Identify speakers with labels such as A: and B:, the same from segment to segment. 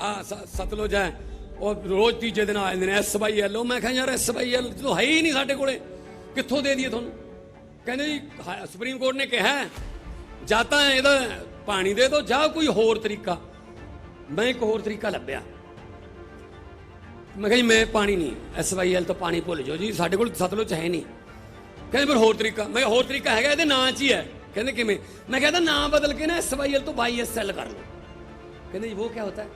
A: ਆ ਸਤਲੁਜ ਹੈ। ਉਹ ਰੋਜ਼ ਤੀਜੇ ਦਿਨ ਆ ਜਾਂਦੇ ਨੇ ਐਸਵਾਈਐਲ ਉਹ ਮੈਂ ਕਿਹਾ, ਯਾਰ ਐਸਵਾਈਐਲ ਜਦੋਂ ਹੈ ਹੀ ਨਹੀਂ ਸਾਡੇ ਕੋਲੇ। ਕਿੱਥੋਂ ਦੇ ਦਈਏ ਤੁਹਾਨੂੰ? ਕਹਿੰਦੇ ਜੀ, ਹਾ- ਸੁਪਰੀਮ ਕੋਰਟ ਨੇ ਕਿਹਾ, ਜਾਂ ਤਾਂ ਇਹਦਾ ਪਾਣੀ ਦੇ ਦਿਓ, ਜਾਂ ਕੋਈ ਹੋਰ ਤਰੀਕਾ। ਮੈਂ ਇੱਕ ਹੋਰ ਤਰੀਕਾ ਲੱਭਿਆ। ਮੈਂ ਕਿਹਾ ਜੀ, ਮੈਂ ਪਾਣੀ ਨਹੀਂ ਐਸਵਾਈਐਲ ਤੋਂ ਪਾਣੀ ਭੁੱਲ ਜਾਓ ਜੀ, ਸਾਡੇ ਕੋਲ ਸਤਲੁਜ ਹੈ ਨਹੀਂ। ਕਹਿੰਦੇ, ਫਿਰ ਹੋਰ ਤਰੀਕਾ। ਮੈਂ ਕਿਹਾ, ਹੋਰ ਤਰੀਕਾ ਹੈਗਾ, ਇਹਦੇ ਨਾਂ 'ਚ ਹੀ ਹੈ। ਕਹਿੰਦੇ, ਕਿਵੇਂ? ਮੈਂ ਕਹਿੰਦਾ ਨਾਂ ਬਦਲ ਕੇ ਨਾ ਐਸਵਾਈਐਲ ਤੋਂ ਵਾਈਐਸਐਲ ਕਰ ਲਓ। ਕਹਿੰਦੇ ਜੀ ਉਹ ਕੀ ਹੁੰਦਾ ਹੈ?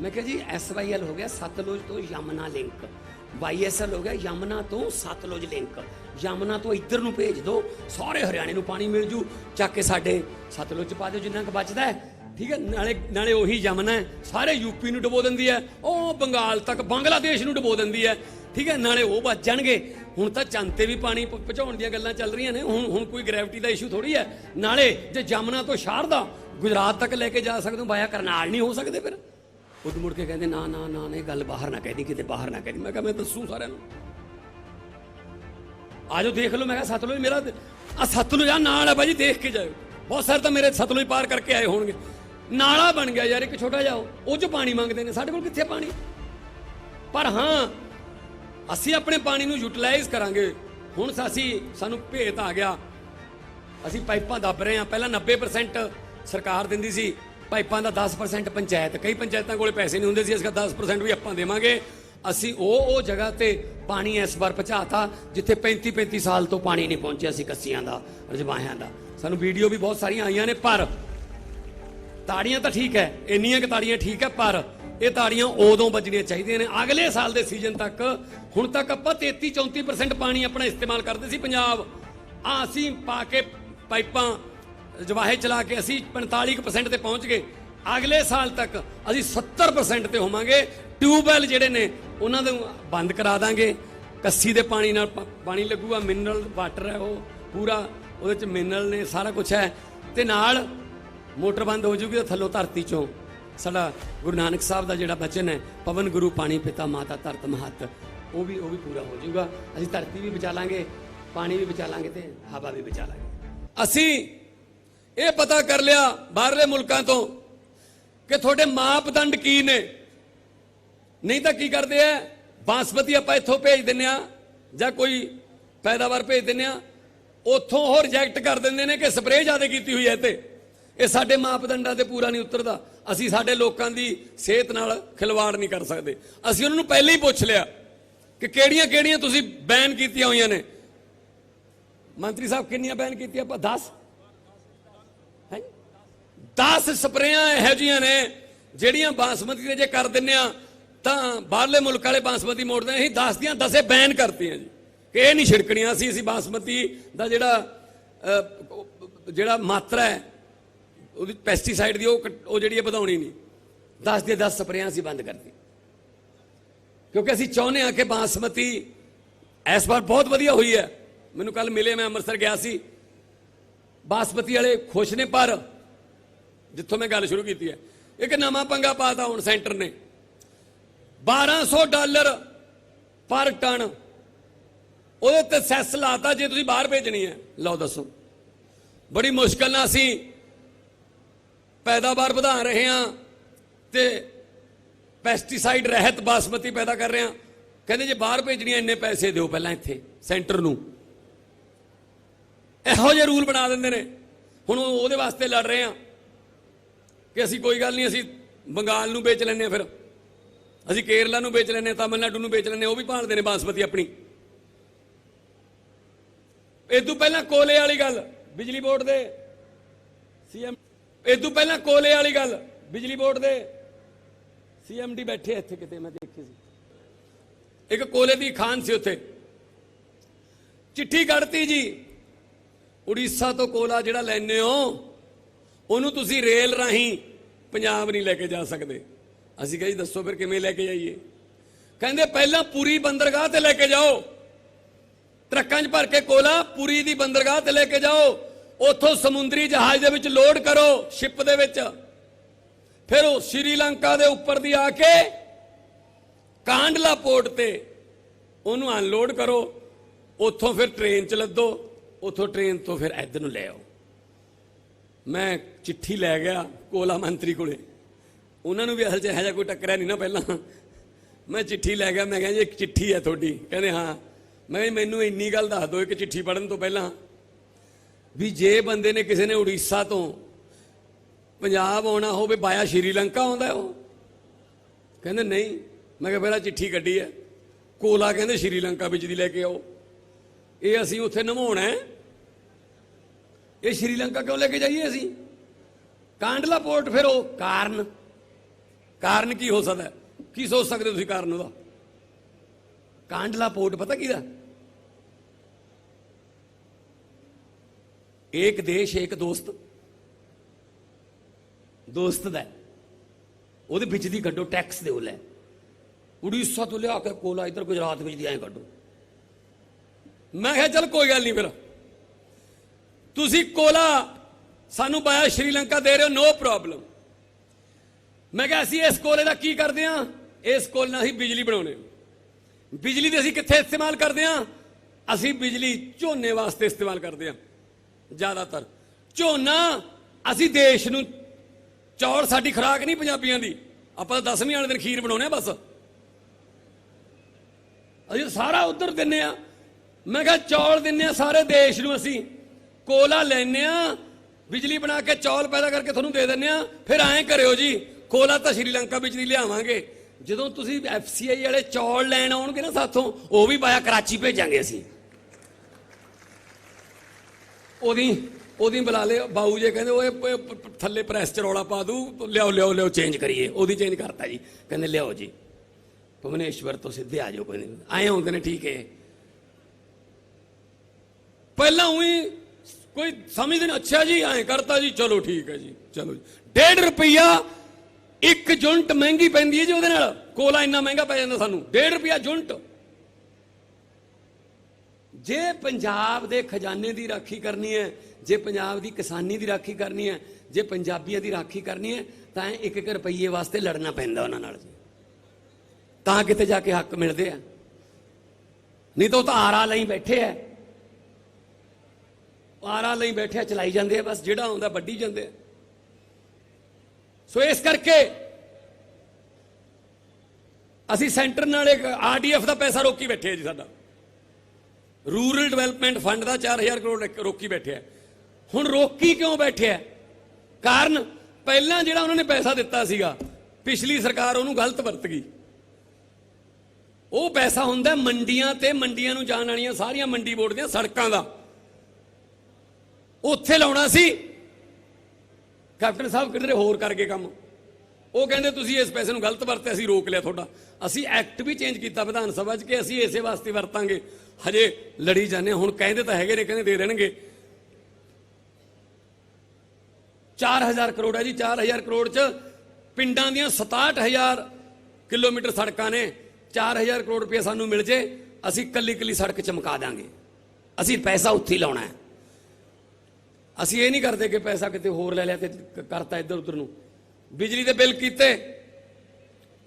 A: ਮੈਂ ਕਿਹਾ ਜੀ ਐਸਵਾਈਐਲ ਹੋ ਗਿਆ, ਸਤਲੁਜ ਤੋਂ ਯਮਨਾ ਲਿੰਕ ਵਾਈਐਸਐਲ ਹੋ ਗਿਆ, ਯਮਨਾ ਤੋਂ ਸਤਲੁਜ ਲਿੰਕ ਯਮਨਾ ਤੋਂ ਇੱਧਰ ਨੂੰ ਭੇਜ ਦਿਓ, ਸਾਰੇ ਹਰਿਆਣੇ ਨੂੰ ਪਾਣੀ ਮਿਲ ਜੂ। ਚੱਕ ਕੇ ਸਾਡੇ ਸਤਲੁਜ ਚ ਪਾ ਦਿਓ, ਜਿੰਨਾ ਕੁ ਬਚਦਾ ਹੈ। ਠੀਕ ਹੈ, ਨਾਲੇ ਨਾਲੇ ਉਹੀ ਯਮਨਾ ਹੈ, ਸਾਰੇ ਯੂਪੀ ਨੂੰ ਡਬੋ ਦਿੰਦੀ ਹੈ। ਉਹ ਬੰਗਾਲ ਤੱਕ, ਬੰਗਲਾਦੇਸ਼ ਨੂੰ ਡਬੋ ਦਿੰਦੀ ਹੈ। ਠੀਕ ਹੈ, ਨਾਲੇ ਉਹ ਬਚ ਜਾਣਗੇ। ਹੁਣ ਤਾਂ ਚੰਦ ਤੇ ਵੀ ਪਾਣੀ ਪਹੁੰਚਾਉਣ ਦੀਆਂ ਗੱਲਾਂ ਚੱਲ ਰਹੀਆਂ ਨੇ। ਹੁਣ ਹੁਣ ਕੋਈ ਗ੍ਰੈਵਿਟੀ ਦਾ ਇਸ਼ੂ ਥੋੜੀ ਹੈ। ਨਾਲੇ ਜੇ ਜਮਨਾ ਤੋਂ ਸ਼ਾਰਦਾ, ਗੁਜਰਾਤ ਤੱਕ ਲੈ ਕੇ ਜਾ ਸਕਦੇ ਹੋ, ਬਾਇਆ ਕਰਨਾਲ ਨਹੀਂ ਹੋ ਸਕਦੇ ਫਿਰ। ਉਦੋਂ ਮੁੜ ਕੇ ਕਹਿੰਦੇ, ਨਾ ਨਾ ਨਾ ਨਾ ਇਹ ਗੱਲ ਬਾਹਰ ਨਾ ਕਹਿਦੀ ਕਿਤੇ ਬਾਹਰ ਨਾ ਕਹਿਦੀ ਮੈਂ ਕਿਹਾ, ਮੈਂ ਦੱਸੂ ਸਾਰਿਆਂ ਨੂੰ। ਆਜੋ ਦੇਖ ਲਓ, ਮੈਂ ਕਿਹਾ, ਸਤਲੁਜ ਮੇਰਾ ਆ ਸਤਲੁਜ ਆ ਨਾਲ ਹੈ ਬਾਜੀ ਦੇਖ ਕੇ ਜਾਓ ਬਹੁਤ ਸਾਰੇ ਤਾਂ ਮੇਰੇ ਸਤਲੁਜ ਪਾਰ ਕਰਕੇ ਆਏ ਹੋਣਗੇ। ਨਾਲਾ ਬਣ ਗਿਆ ਯਾਰ, ਇੱਕ ਛੋਟਾ ਜਿਹਾ ਉਹ। ਉਹ ਚ ਪਾਣੀ ਮੰਗਦੇ ਨੇ। ਸਾਡੇ ਕੋਲ ਕਿੱਥੇ ਪਾਣੀ? ਪਰ ਹਾਂ, ਅਸੀਂ ਆਪਣੇ ਪਾਣੀ ਨੂੰ ਯੂਟਿਲਾਈਜ਼ ਕਰਾਂਗੇ। ਹੁਣ ਅਸੀਂ ਸਾਨੂੰ ਭੇਤ ਆ ਗਿਆ। ਅਸੀਂ ਪਾਈਪਾਂ ਦੱਬ ਰਹੇ ਹਾਂ। ਪਹਿਲਾਂ 90% ਸਰਕਾਰ ਦਿੰਦੀ ਸੀ। ਪਾਈਪਾਂ ਦਾ 10% ਪੰਚਾਇਤ, ਕਈ ਪੰਚਾਇਤਾਂ ਕੋਲੇ ਪੈਸੇ ਨਹੀਂ ਹੁੰਦੇ ਸੀ, ਅਸੀਂ ਕਿਹਾ 10% ਵੀ ਆਪਾਂ ਦੇਵਾਂਗੇ। ਅਸੀਂ ਉਹ ਉਹ ਜਗ੍ਹਾ ਤੇ ਪਾਣੀ ਇਸ ਵਾਰ ਪਹੁੰਚਾਤਾ, ਜਿੱਥੇ 35 35 ਸਾਲ ਤੋਂ ਪਾਣੀ ਨਹੀਂ ਪਹੁੰਚਿਆ ਸੀ ਕੱਸੀਆਂ ਦਾ, ਰਜਵਾਹਿਆਂ ਦਾ। ਸਾਨੂੰ ਵੀਡੀਓ ਵੀ ਬਹੁਤ ਸਾਰੀਆਂ ਆਈਆਂ ਨੇ, ਪਰ ਤਾੜੀਆਂ ਤਾਂ ਠੀਕ ਹੈ, ਇੰਨੀਆਂ ਕਿ ਤਾੜੀਆਂ ਠੀਕ ਹੈ, ਪਰ ਇਹ ਤਾੜੀਆਂ ਉਦੋਂ ਵੱਜਣੀਆਂ ਚਾਹੀਦੀਆਂ ਨੇ। ਅਗਲੇ ਸਾਲ ਦੇ ਸੀਜ਼ਨ ਤੱਕ, ਹੁਣ ਤੱਕ ਆਪਾਂ 33 34% ਪਾਣੀ ਆਪਣਾ ਇਸਤੇਮਾਲ ਕਰਦੇ ਸੀ ਪੰਜਾਬ। ਆ ਅਸੀਂ ਪਾ ਕੇ ਪਾਈਪਾਂ ਜਵਾਹੇ ਚਲਾ ਕੇ ਅਸੀਂ 45% ਤੇ ਪਹੁੰਚ ਗਏ। ਅਗਲੇ ਸਾਲ ਤੱਕ ਅਸੀਂ 70% ਤੇ ਹੋਵਾਂਗੇ। ਟਿਊਬਵੈਲ ਜਿਹੜੇ ਨੇ, ਉਹਨਾਂ ਨੂੰ ਬੰਦ ਕਰਾ ਦਾਂਗੇ। ਕੱਸੀ ਦੇ ਪਾਣੀ ਨਾਲ ਪਾਣੀ ਲੱਗੂਗਾ, ਮਿਨਰਲ ਵਾਟਰ ਹੈ ਉਹ ਪੂਰਾ, ਉਹਦੇ ਚ ਮਿਨਰਲ ਨੇ ਸਾਰਾ ਕੁਝ ਹੈ। ਤੇ ਨਾਲ ਮੋਟਰ ਬੰਦ ਹੋ ਜੂਗੀ ਤਾਂ ਥੱਲੋਂ ਧਰਤੀ ਚੋਂ ਸਾਡਾ ਗੁਰੂ ਨਾਨਕ ਸਾਹਿਬ ਦਾ ਜਿਹੜਾ ਬਚਨ ਹੈ, ਪਵਨ ਗੁਰੂ ਪਾਣੀ ਪਿਤਾ ਮਾਤਾ ਧਰਤ ਮਹਤ, ਉਹ ਵੀ ਉਹ ਵੀ ਪੂਰਾ ਹੋ ਜਾਊਗਾ ਅਸੀਂ ਧਰਤੀ ਵੀ ਬਚਾ ਲਾਂਗੇ, ਪਾਣੀ ਵੀ ਬਚਾ ਲਾਂਗੇ ਤੇ ਹਵਾ ਵੀ ਬਚਾ ਲਾਂਗੇ। ਅਸੀਂ ਇਹ ਪਤਾ ਕਰ ਲਿਆ ਬਾਹਰਲੇ ਮੁਲਕਾਂ ਤੋਂ ਕਿ ਤੁਹਾਡੇ ਮਾਪਦੰਡ ਕੀ ਨੇ। ਨਹੀਂ ਤਾਂ ਕੀ ਕਰਦੇ ਆ ਬਾਸਮਤੀ ਆਪਾਂ ਇੱਥੋਂ ਭੇਜ ਦਿੰਨੇ ਆ ਜਾਂ ਕੋਈ ਪੈਦਾਵਾਰ ਭੇਜ ਦਿੰਨੇ ਆ। ਉੱਥੋਂ ਉਹ ਰਿਜੈਕਟ ਕਰ ਦਿੰਦੇ ਨੇ ਕਿ ਸਪਰੇਅ ਜ਼ਿਆਦਾ ਕੀਤੀ ਹੋਈ ਹੈ ਤੇ ਇਹ ਸਾਡੇ ਮਾਪਦੰਡਾਂ ਤੇ ਪੂਰਾ ਨਹੀਂ ਉਤਰਦਾ। ਅਸੀਂ ਸਾਡੇ ਲੋਕਾਂ ਦੀ ਸਿਹਤ ਨਾਲ ਖਿਲਵਾੜ ਨਹੀਂ ਕਰ ਸਕਦੇ। ਅਸੀਂ ਉਹਨਾਂ ਨੂੰ ਪਹਿਲਾਂ ਹੀ ਪੁੱਛ ਲਿਆ ਕਿ ਕਿਹੜੀਆਂ ਕਿਹੜੀਆਂ ਤੁਸੀਂ ਬੈਨ ਕੀਤੀਆਂ ਹੋਈਆਂ ਨੇ। ਮੰਤਰੀ ਸਾਹਿਬ, ਕਿੰਨੀਆਂ ਬੈਨ ਕੀਤੀਆਂ ਆਪਾਂ? 10 10 ਸਪਰੇਆਂ ਇਹੋ ਜੀਆਂ ਨੇ, ਜਿਹੜੀਆਂ ਬਾਸਮਤੀ ਦੇ ਜੇ ਕਰ ਦਿੰਨੇ ਆ, ਤਾਂ ਬਾਹਰਲੇ ਮੁਲਕ ਵਾਲੇ ਬਾਸਮਤੀ ਮੋੜਦੇ ਨੇ ਅਸੀਂ 10 ਦੀਆਂ 10 ਬੈਨ ਕਰਤੀਆਂ ਜੀ। ਕਿ ਇਹ ਨਹੀਂ ਛਿੜਕਣੀਆਂ ਸੀ, ਅਸੀਂ ਬਾਸਮਤੀ ਦਾ ਜਿਹੜਾ ਜਿਹੜਾ ਮਾਤਰਾ ਹੈ, ਉਹਦੀ ਪੈਸਟੀਸਾਈਡ ਦੀ ਉਹ ਘਟ- ਉਹ ਜਿਹੜੀ ਹੈ ਵਧਾਉਣੀ ਨਹੀਂ। 10 ਦੇ 10 ਸਪਰੇਆਂ ਅਸੀਂ ਬੰਦ ਕਰਤੀ ਕਿਉਂਕਿ ਅਸੀਂ ਚਾਹੁੰਦੇ ਹਾਂ ਕਿ ਬਾਸਮਤੀ ਇਸ ਵਾਰ ਬਹੁਤ ਵਧੀਆ ਹੋਈ ਹੈ। ਮੈਨੂੰ ਕੱਲ ਮਿਲੇ, ਮੈਂ ਅੰਮ੍ਰਿਤਸਰ ਗਿਆ ਸੀ। ਬਾਸਮਤੀ ਵਾਲੇ ਖੁਸ਼ ਨੇ, ਪਰ ਜਿੱਥੋਂ ਮੈਂ ਗੱਲ ਸ਼ੁਰੂ ਕੀਤੀ ਹੈ। ਇੱਕ ਨਵਾਂ ਪੰਗਾ ਪਾਤਾ ਹੁਣ ਸੈਂਟਰ ਨੇ। 1200 ਡਾਲਰ ਪਰ ਟਨ। ਉਹਦੇ ਤੇ ਸੈਸ ਲਾਤਾ ਜੇ ਤੁਸੀਂ ਬਾਹਰ ਭੇਜਣੀ ਹੈ। ਲਓ ਦੱਸੋ। ਬੜੀ ਮੁਸ਼ਕਲ ਨਾਲ ਅਸੀਂ ਪੈਦਾਵਾਰ ਵਧਾ ਰਹੇ ਹਾਂ ਤੇ ਪੈਸਟੀਸਾਈਡ ਰਹਿਤ ਬਾਸਮਤੀ ਪੈਦਾ ਕਰ ਰਹੇ ਹਾਂ। ਕਹਿੰਦੇ ਜੇ ਬਾਹਰ ਭੇਜਣੀ ਹੈ, ਇੰਨੇ ਪੈਸੇ ਦਿਓ ਪਹਿਲਾਂ ਇੱਥੇ, ਸੈਂਟਰ ਨੂੰ। ਇਹੋ ਜਿਹੇ ਰੂਲ ਬਣਾ ਦਿੰਦੇ ਨੇ। ਹੁਣ ਉਹ ਉਹਦੇ ਵਾਸਤੇ ਲੜ ਰਹੇ ਹਾਂ। ਕਿ ਅਸੀਂ ਕੋਈ ਗੱਲ ਨਹੀਂ, ਅਸੀਂ ਬੰਗਾਲ ਨੂੰ ਵੇਚ ਲੈਂਦੇ ਆ ਫਿਰ। ਅਸੀਂ ਕੇਰਲਾ ਨੂੰ ਵੇਚ ਲੈਂਦੇ ਆ ਤਾਮਿਲਨਾਡੂ ਨੂੰ ਵੇਚ ਲੈਂਦੇ ਆ ਉਹ ਵੀ ਭਾਲਦੇ ਨੇ ਬਾਸਮਤੀ ਆਪਣੀ। ਇਹ ਤੋਂ ਪਹਿਲਾਂ ਕੋਲੇ ਵਾਲੀ ਗੱਲ, ਬਿਜਲੀ ਬੋਰਡ ਦੇ ਸੀਐਮ ਇਹ ਤੋਂ ਪਹਿਲਾਂ ਕੋਲੇ ਵਾਲੀ ਗੱਲ, ਬਿਜਲੀ ਬੋਰਡ ਦੇ ਸੀਐਮਡੀ ਬੈਠੇ ਇੱਥੇ ਕਿਤੇ, ਮੈਂ ਦੇਖੀ ਸੀ। ਇੱਕ ਕੋਲੇ ਦੀ ਖਾਨ ਸੀ ਉੱਥੇ। ਚਿੱਠੀ ਕੱਢਤੀ ਜੀ, ਉੜੀਸਾ ਤੋਂ ਕੋਲਾ ਜਿਹੜਾ ਲੈਨੇ ਹੋ ਉਹਨੂੰ ਤੁਸੀਂ ਰੇਲ ਰਾਹੀਂ ਪੰਜਾਬ ਨਹੀਂ ਲੈ ਕੇ ਜਾ ਸਕਦੇ। ਅਸੀਂ ਕਹੀ ਦੱਸੋ ਫਿਰ ਕਿਵੇਂ ਲੈ ਕੇ ਜਾਈਏ? ਕਹਿੰਦੇ ਪਹਿਲਾਂ ਪੂਰੀ ਬੰਦਰਗਾਹ ਤੇ ਲੈ ਕੇ ਜਾਓ। ਟਰੱਕਾਂ 'ਚ ਭਰ ਕੇ ਕੋਲਾ, ਪੂਰੀ ਦੀ ਬੰਦਰਗਾਹ ਤੇ ਲੈ ਕੇ ਜਾਓ। ਉੱਥੋਂ ਸਮੁੰਦਰੀ ਜਹਾਜ਼ ਦੇ ਵਿੱਚ ਲੋਡ ਕਰੋ, ਸ਼ਿਪ ਦੇ ਵਿੱਚ। ਫਿਰ ਉਹ ਸ਼੍ਰੀਲੰਕਾ ਦੇ ਉੱਪਰ ਦੀ ਆ ਕੇ ਕਾਂਡਲਾ ਪੋਰਟ ਤੇ ਉਹਨੂੰ ਅਨਲੋਡ ਕਰੋ। ਉੱਥੋਂ ਫਿਰ ਟ੍ਰੇਨ 'ਚ ਲੱਦੋ। ਉੱਥੋਂ ਟ੍ਰੇਨ ਤੋਂ ਫਿਰ ਇੱਧਰ ਨੂੰ ਲੈ ਆਓ। ਮੈਂ ਚਿੱਠੀ ਲੈ ਗਿਆ ਕੋਲਾ ਮੰਤਰੀ ਕੋਲੇ। ਉਹਨਾਂ ਨੂੰ ਵੀ ਅਸਲ 'ਚ ਇਹੋ ਜਿਹਾ ਕੋਈ ਟੱਕਰਿਆ ਨਹੀਂ ਨਾ ਪਹਿਲਾਂ। ਮੈਂ ਚਿੱਠੀ ਲੈ ਗਿਆ, ਮੈਂ ਕਿਹਾ ਜੀ, ਇੱਕ ਚਿੱਠੀ ਹੈ ਤੁਹਾਡੀ। ਕਹਿੰਦੇ, ਹਾਂ। ਮੈਂ ਕਿਹਾ ਜੀ, ਮੈਨੂੰ ਇੰਨੀ ਗੱਲ ਦੱਸ ਦਿਓ, ਇੱਕ ਚਿੱਠੀ ਪੜਨ ਤੋਂ ਪਹਿਲਾਂ। ਵੀ ਜੇ ਬੰਦੇ ਨੇ ਕਿਸੇ ਨੇ ਉੜੀਸਾ ਤੋਂ ਪੰਜਾਬ ਆਉਣਾ ਹੋਵੇ, ਬਾਇਆ ਸ਼੍ਰੀਲੰਕਾ ਆਉਂਦਾ ਉਹ। ਕਹਿੰਦੇ, ਨਹੀਂ। ਮੈਂ ਕਿਹਾ ਪਹਿਲਾਂ ਚਿੱਠੀ ਕੱਢੀ ਹੈ। ਕੋਲਾ ਕਹਿੰਦੇ, ਸ਼੍ਰੀਲੰਕਾ ਵਿੱਚ ਦੀ ਲੈ ਕੇ ਆਓ। ਇਹ ਅਸੀਂ ਉੱਥੇ ਨਮਾਉਣਾ ਹੈ। ਇਹ ਸ਼੍ਰੀਲੰਕਾ ਕਿਉਂ ਲੈ ਕੇ ਜਾਈਏ ਅਸੀਂ? ਕਾਂਡਲਾ ਪੋਰਟ ਫਿਰ ਉਹ ਕਾਰਨ। ਕਾਰਨ ਕੀ ਹੋ ਸਕਦਾ? ਕੀ ਸੋਚ ਸਕਦੇ ਹੋ ਤੁਸੀਂ ਕਾਰਨ ਉਹਦਾ ਕਾਂਡਲਾ ਪੋਰਟ ਪਤਾ ਕਿਹਦਾ ਇੱਕ ਦੇਸ਼, ਇੱਕ ਦੋਸਤ। ਦੋਸਤ ਦਾ। ਉਹਦੇ ਵਿੱਚ ਦੀ ਕੱਢੋ, ਟੈਕਸ ਦਿਓ ਲੈ। ਉੜੀਸਾ ਤੋਂ ਲਿਆ ਕੇ ਕੋਲਾ ਇੱਧਰ ਗੁਜਰਾਤ ਵਿੱਚ ਦੀ ਐਂ ਕੱਢੋ। ਮੈਂ ਕਿਹਾ ਚਲ ਕੋਈ ਗੱਲ ਨਹੀਂ ਫਿਰ। ਤੁਸੀਂ ਕੋਲਾ ਸਾਨੂੰ ਬਾਇਆ ਸ਼੍ਰੀਲੰਕਾ ਦੇ ਰਹੇ ਹੋ ਨੋ ਪ੍ਰੋਬਲਮ ਮੈਂ ਕਿਹਾ, ਅਸੀਂ ਇਸ ਕੋਲੇ ਦਾ ਕੀ ਕਰਦੇ ਆ ਇਸ ਕੋਲੇ ਨਾਲ ਅਸੀਂ ਬਿਜਲੀ ਬਣਾਉਣੇ ਬਿਜਲੀ ਦੇ ਅਸੀਂ ਕਿੱਥੇ ਇਸਤੇਮਾਲ ਕਰਦੇ ਆ ਅਸੀਂ ਬਿਜਲੀ ਝੋਨੇ ਵਾਸਤੇ ਇਸਤੇਮਾਲ ਕਰਦੇ ਆ ਜ਼ਿਆਦਾਤਰ। ਝੋਨਾ, ਅਸੀਂ ਦੇਸ਼ ਨੂੰ ਚੌਲ ਸਾਡੀ ਖੁਰਾਕ ਨਹੀਂ ਪੰਜਾਬੀਆਂ ਦੀ। ਆਪਾਂ ਤਾਂ ਦਸਵੀਂ ਵਾਲੇ ਦਿਨ ਖੀਰ ਬਣਾਉਨੇ ਆ ਬਸ। ਅਸੀਂ ਸਾਰਾ ਉਧਰ ਦਿੰਨੇ ਆ ਮੈਂ ਕਿਹਾ, ਚੌਲ ਦਿੰਨੇ ਆ ਸਾਰੇ ਦੇਸ਼ ਨੂੰ ਅਸੀਂ। ਕੋਲਾ ਲੈਨੇ ਆ, ਬਿਜਲੀ ਬਣਾ ਕੇ ਚੌਲ ਪੈਦਾ ਕਰਕੇ ਤੁਹਾਨੂੰ ਦੇ ਦਿੰਨੇ ਆ, ਫਿਰ ਐਂ ਕਰਿਓ ਜੀ, ਕੋਲਾ ਤਾਂ ਸ਼੍ਰੀਲੰਕਾ ਵਿੱਚ ਦੀ ਲਿਆਵਾਂਗੇ। ਜਦੋਂ ਤੁਸੀਂ ਐਫਸੀਆਈ ਵਾਲੇ ਚੌਲ ਲੈਣ ਆਉਣਗੇ ਨਾ ਸਾਥੋਂ, ਉਹ ਵੀ ਬਾਇਆ ਕਰਾਚੀ ਭੇਜਾਂਗੇ ਅਸੀਂ। ਉਹਦੀ ਉਹਦੀ ਬੁਲਾ ਲਿਓ, ਬਾਊ ਜੇ ਕਹਿੰਦੇ, ਓਏ ਥੱਲੇ ਪ੍ਰੈਸ ਚ ਰੌਲਾ ਪਾ ਦੂ ਲਿਆਓ ਲਿਆਓ ਲਿਆਓ ਚੇਂਜ ਕਰੀਏ। ਉਹਦੀ ਚੇਂਜ ਕਰਤਾ ਜੀ। ਕਹਿੰਦੇ, ਲਿਆਓ ਜੀ। ਭੁਵਨੇਸ਼ਵਰ ਤੋਂ ਸਿੱਧੇ ਆ ਜਾਓ ਕੋਈ ਨਹੀਂ। ਆਏ ਹੁੰਦੇ ਨੇ, ਠੀਕ ਹੈ। ਪਹਿਲਾਂ ਉਹੀ ਕੋਈ ਸਮਝਦੇ ਨੇ ਅੱਛਾ ਜੀ, ਐਂ ਕਰਤਾ ਜੀ, ਚਲੋ ਠੀਕ ਹੈ ਜੀ, ਚਲੋ ਜੀ। 1.5 ਰੁਪਈਆ ਇੱਕ ਜੁੰਟ ਮਹਿੰਗੀ ਪੈਂਦੀ ਹੈ ਜੀ ਉਹਦੇ ਨਾਲ। ਕੋਲਾ ਇੰਨਾ ਮਹਿੰਗਾ ਪੈ ਜਾਂਦਾ ਸਾਨੂੰ। 1.5 ਰੁਪਈਆ ਜੁੰਟ ਜੇ ਪੰਜਾਬ ਦੇ ਖਜ਼ਾਨੇ ਦੀ ਰਾਖੀ ਕਰਨੀ ਹੈ, ਜੇ ਪੰਜਾਬ ਦੀ ਕਿਸਾਨੀ ਦੀ ਰਾਖੀ ਕਰਨੀ ਹੈ, ਜੇ ਪੰਜਾਬੀਆਂ ਦੀ ਰਾਖੀ ਕਰਨੀ ਹੈ, ਤਾਂ ਇੱਕ ਇੱਕ ਰੁਪਈਏ ਵਾਸਤੇ ਲੜਨਾ ਪੈਂਦਾ ਉਹਨਾਂ ਨਾਲ ਜੀ। ਤਾਂ ਕਿਤੇ ਜਾ ਕੇ ਹੱਕ ਮਿਲਦੇ ਆ। ਨਹੀਂ ਤਾਂ ਉਹ ਤਾਂ ਆਰਾ ਲਈ ਬੈਠੇ ਆ। ਆਰਾ ਲਈ ਬੈਠਿਆ ਚਲਾਈ ਜਾਂਦੇ ਆ, ਬਸ ਜਿਹੜਾ ਆਉਂਦਾ ਵੱਢੀ ਜਾਂਦੇ ਆ। ਸੋ ਇਸ ਕਰਕੇ ਅਸੀਂ ਸੈਂਟਰ ਨਾਲ ਇੱਕ ਆਰਡੀਐਫ ਦਾ ਪੈਸਾ ਰੋਕੀ ਬੈਠੇ ਆ ਜੀ ਸਾਡਾ। ਰੂਰਲ ਡਿਵੈਲਪਮੈਂਟ ਫੰਡ ਦਾ 4000 ਕਰੋੜ ਰੋਕੀ ਬੈਠਿਆ ਹੁਣ ਰੋਕੀ ਕਿਉਂ ਬੈਠਿਆ ਕਾਰਨ ਪਹਿਲਾਂ ਜਿਹੜਾ ਉਹਨਾਂ ਨੇ ਪੈਸਾ ਦਿੱਤਾ ਸੀਗਾ, ਪਿਛਲੀ ਸਰਕਾਰ ਉਹਨੂੰ ਗਲਤ ਵਰਤ ਗਈ। ਉਹ ਪੈਸਾ ਹੁੰਦਾ ਮੰਡੀਆਂ ਤੇ, ਮੰਡੀਆਂ ਨੂੰ ਜਾਣ ਵਾਲੀਆਂ ਸਾਰੀਆਂ ਮੰਡੀ ਬੋਰਡ ਦੀਆਂ ਸੜਕਾਂ ਦਾ। ਉੱਥੇ ਲਾਉਣਾ ਸੀ। ਕੈਪਟਨ ਸਾਹਿਬ ਕਿਧਰੇ ਹੋਰ ਕਰਕੇ ਕੰਮ। ਉਹ ਕਹਿੰਦੇ, ਤੁਸੀਂ ਇਸ ਪੈਸੇ ਨੂੰ ਗਲਤ ਵਰਤਿਆ, ਅਸੀਂ ਰੋਕ ਲਿਆ ਤੁਹਾਡਾ। ਅਸੀਂ ਐਕਟ ਵੀ ਚੇਂਜ ਕੀਤਾ ਵਿਧਾਨ ਸਭਾ 'ਚ ਕਿ ਅਸੀਂ ਇਸੇ ਵਾਸਤੇ ਵਰਤਾਂਗੇ। ਹਜੇ ਲੜੀ ਜਾਂਦੇ ਹਾਂ। ਹੁਣ ਕਹਿੰਦੇ ਤਾਂ ਹੈਗੇ ਨੇ, ਕਹਿੰਦੇ ਦੇ ਦੇਣਗੇ। 4000 ਕਰੋੜ ਹੈ ਜੀ 4000 ਕਰੋੜ 'ਚ ਪਿੰਡਾਂ ਦੀਆਂ 67000 ਕਿਲੋਮੀਟਰ ਸੜਕਾਂ ਨੇ। 4000 ਕਰੋੜ ਰੁਪਏ ਸਾਨੂੰ ਮਿਲ ਜੇ, ਅਸੀਂ ਕੱਲੀ ਕੱਲੀ ਸੜਕ ਚਮਕਾ ਦਾਂਗੇ। ਅਸੀਂ ਪੈਸਾ ਉੱਥੇ ਹੀ ਲਾਉਣਾ ਹੈ। ਅਸੀਂ ਇਹ ਨਹੀਂ ਕਰਦੇ ਕਿ ਪੈਸਾ ਕਿਤੇ ਹੋਰ ਲੈ ਲਿਆ ਤੇ ਕਰਤਾ ਇੱਧਰ ਉੱਧਰ ਨੂੰ। ਬਿਜਲੀ ਦੇ ਬਿੱਲ ਕੀਤੇ।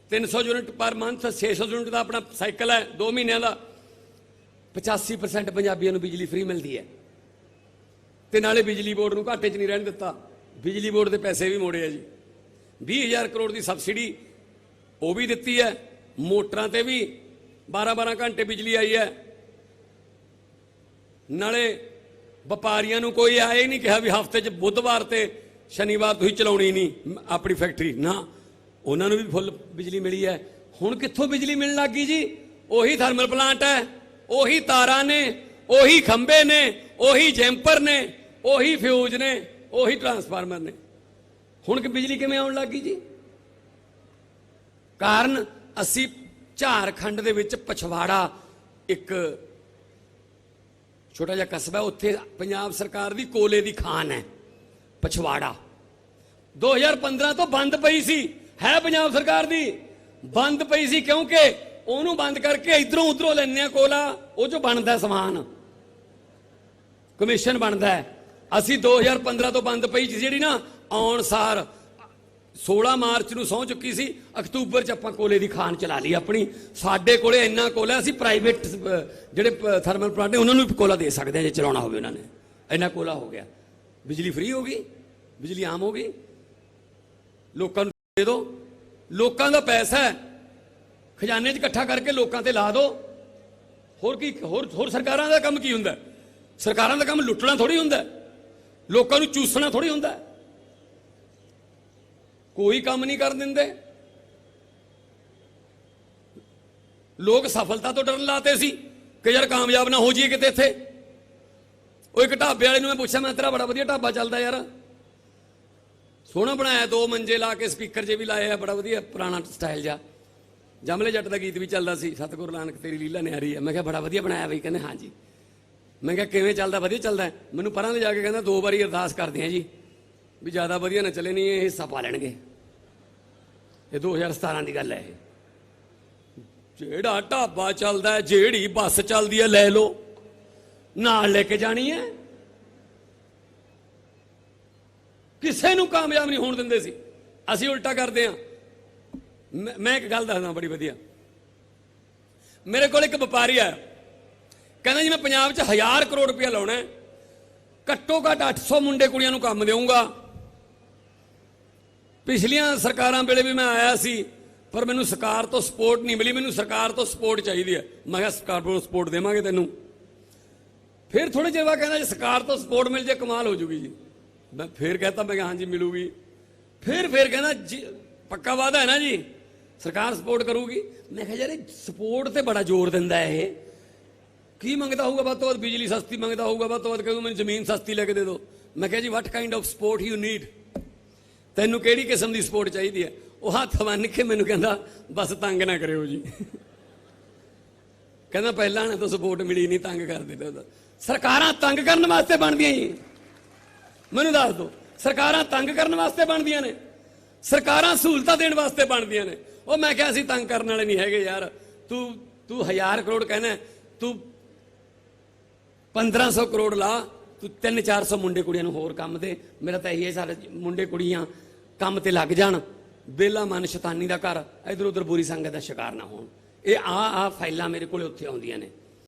A: 300 ਯੂਨਿਟ ਪਰ ਮੰਥ 600 ਯੂਨਿਟ ਦਾ ਆਪਣਾ ਸਾਈਕਲ ਹੈ 2 ਮਹੀਨਿਆਂ ਦਾ। 85% ਪੰਜਾਬੀਆਂ ਨੂੰ ਬਿਜਲੀ ਫ੍ਰੀ ਮਿਲਦੀ ਹੈ। ਤੇ ਨਾਲੇ ਬਿਜਲੀ ਬੋਰਡ ਨੂੰ ਘਾਟੇ 'ਚ ਨਹੀਂ ਰਹਿਣ ਦਿੱਤਾ। ਬਿਜਲੀ ਬੋਰਡ ਦੇ ਪੈਸੇ ਵੀ ਮੋੜੇ ਆ ਜੀ। 20000 ਕਰੋੜ ਦੀ ਸਬਸਿਡੀ ਉਹ ਵੀ ਦਿੱਤੀ ਹੈ। ਮੋਟਰਾਂ ਤੇ ਵੀ 12-12 ਘੰਟੇ ਬਿਜਲੀ ਆਈ ਹੈ। ਨਾਲੇ ਵਪਾਰੀਆਂ ਨੂੰ ਕੋਈ ਆਏ ਨਹੀਂ ਕਿਹਾ ਵੀ ਹਫ਼ਤੇ 'ਚ ਬੁੱਧਵਾਰ ਤੇ ਸ਼ਨੀਵਾਰ ਤੁਸੀਂ ਚਲਾਉਣੀ ਨਹੀਂ ਆਪਣੀ ਫੈਕਟਰੀ। ਨਾ, ਉਹਨਾਂ ਨੂੰ ਵੀ ਫੁੱਲ ਬਿਜਲੀ ਮਿਲੀ ਹੈ। ਹੁਣ ਕਿੱਥੋਂ ਬਿਜਲੀ ਮਿਲਣ ਲੱਗੀ ਜੀ? ਉਹੀ ਥਰਮਲ ਪਲਾਂਟ ਹੈ, ਉਹੀ ਤਾਰਾਂ ਨੇ, ਉਹੀ ਖੰਭੇ ਨੇ, ਉਹੀ ਜੈਂਪਰ ਨੇ, ਉਹੀ ਫਿਊਜ਼ ਨੇ, ਉਹੀ ਟਰਾਂਸਫਾਰਮਰ ਨੇ। ਹੁਣ ਕਿ ਬਿਜਲੀ ਕਿਵੇਂ ਆਉਣ ਲੱਗੀ ਜੀ? ਕਾਰਨ, ਅਸੀਂ ਝਾਰਖੰਡ ਦੇ ਵਿੱਚ ਪਛਵਾੜਾ ਇੱਕ ਛੋਟਾ ਜਿਹਾ ਕਸਬਾ ਉੱਥੇ ਪੰਜਾਬ ਸਰਕਾਰ ਦੀ ਕੋਲੇ ਦੀ ਖਾਨ ਹੈ, ਪਛਵਾੜਾ। 2015 ਤੋਂ ਬੰਦ ਪਈ ਸੀ, ਹੈ ਪੰਜਾਬ ਸਰਕਾਰ ਦੀ। ਬੰਦ ਪਈ ਸੀ ਕਿਉਂਕਿ ਉਹਨੂੰ ਬੰਦ ਕਰਕੇ ਇਧਰੋਂ ਉਧਰੋਂ ਲੈਣੇ ਆ ਕੋਲਾ, ਉਹ 'ਚੋਂ ਬਣਦਾ ਸਮਾਨ। ਕਮਿਸ਼ਨ ਬਣਦਾ ਹੈ। ਅਸੀਂ 2015 ਤੋਂ ਬੰਦ ਪਈ ਸੀ ਜਿਹੜੀ ਨਾ, ਆਉਣ ਸਾਰ 16 ਮਾਰਚ ਨੂੰ ਸਹੁੰ ਚੁੱਕੀ ਸੀ, ਅਕਤੂਬਰ ਚ ਆਪਾਂ ਕੋਲੇ ਦੀ ਖਾਨ ਚਲਾ ਲਈ ਆਪਣੀ। ਸਾਡੇ ਕੋਲੇ ਇੰਨਾ ਕੋਲਾ ਅਸੀਂ ਪ੍ਰਾਈਵੇਟ ਜਿਹੜੇ ਥਰਮਲ ਪਲਾਂਟ ਨੇ, ਉਹਨਾਂ ਨੂੰ ਵੀ ਕੋਲਾ ਦੇ ਸਕਦੇ ਹਾਂ ਜੇ ਚਲਾਉਣਾ ਹੋਵੇ ਉਹਨਾਂ ਨੇ। ਇੰਨਾ ਕੋਲਾ ਹੋ ਗਿਆ। ਬਿਜਲੀ ਫ੍ਰੀ ਹੋ ਗਈ, ਬਿਜਲੀ ਆਮ ਹੋ ਗਈ। ਲੋਕਾਂ ਨੂੰ ਦੇ ਦਿਓ ਲੋਕਾਂ ਦਾ ਪੈਸਾ ਹੈ। ਖਜ਼ਾਨੇ 'ਚ ਇਕੱਠਾ ਕਰਕੇ ਲੋਕਾਂ ਤੇ ਲਾ ਦਿਓ ਹੋਰ ਕੀ, ਹੋਰ ਹੋਰ ਸਰਕਾਰਾਂ ਦਾ ਕੰਮ ਕੀ ਹੁੰਦਾ? ਸਰਕਾਰਾਂ ਦਾ ਕੰਮ ਲੁੱਟਣਾ ਥੋੜੀ ਹੁੰਦਾ। ਲੋਕਾਂ ਨੂੰ ਚੂਸਣਾ ਥੋੜੀ ਹੁੰਦਾ। ਕੋਈ ਕੰਮ ਨਹੀਂ ਕਰ ਦਿੰਦੇ। ਲੋਕ ਸਫਲਤਾ ਤੋਂ ਡਰਨ ਲਾਤੇ ਸੀ ਕਿ ਯਾਰ ਕਾਮਯਾਬ ਨਾ ਹੋ ਜਾਈਏ ਕਿਤੇ ਇੱਥੇ। ਉਹ ਇੱਕ ਢਾਬੇ ਵਾਲੇ ਨੂੰ ਮੈਂ ਪੁੱਛਿਆ, ਮੈਂ ਤੇਰਾ ਬੜਾ ਵਧੀਆ ਢਾਬਾ ਚੱਲਦਾ ਯਾਰ। ਸੋਹਣਾ ਬਣਾਇਆ, ਦੋ ਮੰਜੇ ਲਾ ਕੇ ਸਪੀਕਰ ਜੇ ਵੀ ਲਾਏ ਆ, ਬੜਾ ਵਧੀਆ ਪੁਰਾਣਾ ਸਟਾਈਲ ਜਾ ਜਮਲੇ ਜੱਟ ਦਾ ਗੀਤ ਵੀ ਚੱਲਦਾ ਸੀ, ਸਤਿਗੁਰੂ ਨਾਨਕ ਤੇਰੀ ਲੀਲਾ ਨਿਆਰੀ ਹੈ। ਮੈਂ ਕਿਹਾ, ਬੜਾ ਵਧੀਆ ਬਣਾਇਆ ਬਈ, ਕਹਿੰਦੇ, ਹਾਂਜੀ। ਮੈਂ ਕਿਹਾ, ਕਿਵੇਂ ਚੱਲਦਾ, ਵਧੀਆ ਚੱਲਦਾ ਮੈਨੂੰ ਪਰਾਂ ਦੇ ਜਾ ਕੇ ਕਹਿੰਦਾ, ਦੋ ਵਾਰੀ ਅਰਦਾਸ ਕਰਦੇ ਆ ਜੀ, ਵੀ ਜ਼ਿਆਦਾ ਵਧੀਆ ਨਾ ਚੱਲੇ, ਨਹੀਂ ਇਹ ਹਿੱਸਾ ਪਾ ਲੈਣਗੇ। ਇਹ 2017 ਦੀ ਗੱਲ ਹੈ ਇਹ। ਜਿਹੜਾ ਢਾਬਾ ਚੱਲਦਾ ਹੈ, ਜਿਹੜੀ ਬੱਸ ਚੱਲਦੀ ਹੈ, ਲੈ ਲਓ। ਨਾਲ ਲੈ ਕੇ ਜਾਣੀ ਹੈ। ਕਿਸੇ ਨੂੰ ਕਾਮਯਾਬ ਨਹੀਂ ਹੋਣ ਦਿੰਦੇ ਸੀ। ਅਸੀਂ ਉਲਟਾ ਕਰਦੇ ਹਾਂ। ਮੈਂ ਮੈਂ ਇੱਕ ਗੱਲ ਦੱਸਦਾ ਬੜੀ ਵਧੀਆ। ਮੇਰੇ ਕੋਲ ਇੱਕ ਵਪਾਰੀ ਆਇਆ। ਕਹਿੰਦਾ ਜੀ, ਮੈਂ ਪੰਜਾਬ 'ਚ 1000 ਕਰੋੜ ਰੁਪਇਆ ਲਾਉਣਾ ਘੱਟੋ ਘੱਟ 800 ਮੁੰਡੇ ਕੁੜੀਆਂ ਨੂੰ ਕੰਮ ਦੇਵਾਂਗਾ ਪਿਛਲੀਆਂ ਸਰਕਾਰਾਂ ਵੇਲੇ ਵੀ ਮੈਂ ਆਇਆ ਸੀ, ਪਰ ਮੈਨੂੰ ਸਰਕਾਰ ਤੋਂ ਸਪੋਰਟ ਨਹੀਂ ਮਿਲੀ। ਮੈਨੂੰ ਸਰਕਾਰ ਤੋਂ ਸਪੋਰਟ ਚਾਹੀਦੀ ਹੈ। ਮੈਂ ਕਿਹਾ, ਸਰਕਾਰ ਤੋਂ ਸਪੋਰਟ ਦੇਵਾਂਗੇ ਤੈਨੂੰ। ਫਿਰ ਥੋੜੇ ਚਿਰ ਬਾਅਦ ਕਹਿੰਦਾ, ਜੇ ਸਰਕਾਰ ਤੋਂ ਸਪੋਰਟ ਮਿਲ ਜੇ, ਕਮਾਲ ਹੋ ਜੂਗੀ ਜੀ। ਮੈਂ ਫਿਰ ਕਹਤਾ, ਮੈਂ ਕਿਹਾ, ਹਾਂਜੀ, ਮਿਲੂਗੀ। ਫਿਰ ਫਿਰ ਕਹਿੰਦਾ, ਜੀ, ਪੱਕਾ ਵਾਦਾ ਹੈ ਨਾ ਜੀ। ਸਰਕਾਰ ਸਪੋਰਟ ਕਰੂਗੀ। ਮੈਂ ਕਿਹਾ, ਯਾਰ, ਇਹ ਸਪੋਰਟ ਤੇ ਬੜਾ ਜ਼ੋਰ ਦਿੰਦਾ ਇਹ। ਕੀ ਮੰਗਦਾ ਹੋਊਗਾ, ਵੱਧ ਤੋਂ ਵੱਧ ਬਿਜਲੀ ਸਸਤੀ ਮੰਗਦਾ ਹੋਊਗਾ, ਵੱਧ ਤੋਂ ਵੱਧ ਕਹੂੰ ਮੈਨੂੰ ਜ਼ਮੀਨ ਸਸਤੀ ਲੈ ਕੇ ਦੇ ਦਿਓ। ਮੈਂ ਕਿਹਾ, ਜੀ what kind of support you need ਤੈਨੂੰ ਕਿਹੜੀ ਕਿਸਮ ਦੀ ਸਪੋਰਟ ਚਾਹੀਦੀ ਹੈ? ਉਹ ਹੱਥ ਬੰਨ ਕੇ ਮੈਨੂੰ ਕਹਿੰਦਾ, ਬਸ ਤੰਗ ਨਾ ਕਰਿਓ ਜੀ। ਕਹਿੰਦਾ, ਪਹਿਲਾਂ ਨਾ ਤਾਂ ਸਪੋਰਟ ਮਿਲੀ ਨਹੀਂ, ਤੰਗ ਕਰਦੇ ਤੇ ਉਹਦਾ। ਸਰਕਾਰਾਂ ਤੰਗ ਕਰਨ ਵਾਸਤੇ ਬਣਦੀਆਂ ਜੀ। ਮੈਨੂੰ ਦੱਸ ਦਿਓ ਸਰਕਾਰਾਂ ਤੰਗ ਕਰਨ ਵਾਸਤੇ ਬਣਦੀਆਂ ਨੇ? ਸਰਕਾਰਾਂ ਸਹੂਲਤਾਂ ਦੇਣ ਵਾਸਤੇ ਬਣਦੀਆਂ ਨੇ? ਉਹ ਮੈਂ ਕਿਹਾ ਅਸੀਂ ਤੰਗ ਕਰਨ ਵਾਲੇ ਨਹੀਂ ਹੈਗੇ ਯਾਰ। ਤੂੰ ਤੂੰ 1000 ਕਰੋੜ ਕਹਿੰਦਾ, ਤੂੰ 1500 ਕਰੋੜ ਲਾ, ਤੂੰ 3-400 ਮੁੰਡੇ ਕੁੜੀਆਂ ਨੂੰ ਹੋਰ ਕੰਮ ਦੇ। ਮੇਰਾ ਤਾਂ ਇਹੀ ਹੈ ਸਾਰੇ ਮੁੰਡੇ ਕੁੜੀਆਂ ਕੰਮ ਤੇ ਲੱਗ ਜਾਣ। ਬੇਲਾ ਮਨ ਸ਼ੈਤਾਨੀ ਦਾ ਘਰ ਇਧਰ ਉਧਰ ਬੁਰੀ ਸੰਗਤ ਦਾ ਸ਼ਿਕਾਰ ਨਾ ਹੋਣ। ਇਹ ਆ ਆ ਫਾਈਲਾਂ ਮੇਰੇ ਕੋਲੇ ਉੱਥੇ ਆਉਂਦੀਆਂ ਨੇ।